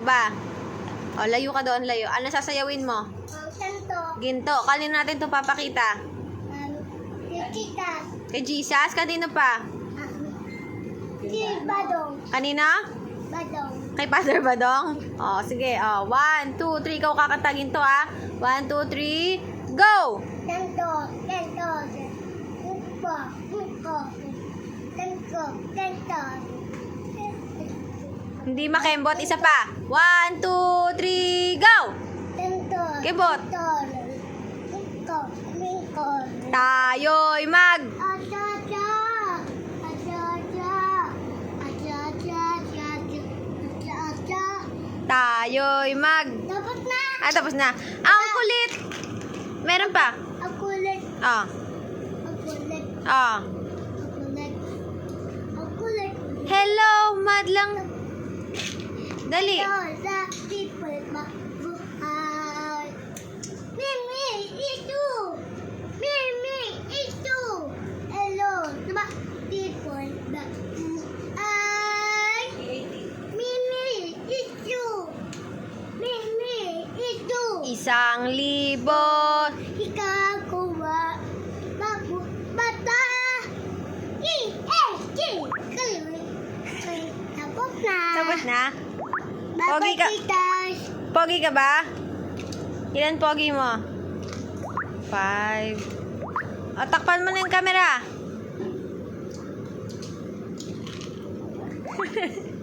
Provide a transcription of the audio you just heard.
Ba? O, layo ka doon, layo. Ano sasayawin mo? Ang santo. Ginto. Kanino natin to papakita? Um, Chichitas. Kay Jesus? Kanino pa? Si Badong. Kanino? Badong. Kay Father Badong? O, sige. O, one, two, three. Ikaw kakantagin to, ha? One, two, three, go! Santo. Santo. Upo. Upo. Santo. Santo. Hindi makembot. Isa pa. One, two, three, go! Mingko. Tayo'y mag... Tayo'y mag... Dapat na. Ah, tapos na. Ang kulit! Meron pa. Ang kulit. Ah, Ang kulit. ah. Ang kulit. Ang kulit. Hello, madlang... Dali. Isang libo. Ikaw kuha. Babu, bata. I, eh, ki. Kaloy. Tapos na. Tapos na. Pogi ka. Pogi ka ba? Ilan pogi mo? Five. O, takpan mo na yung camera.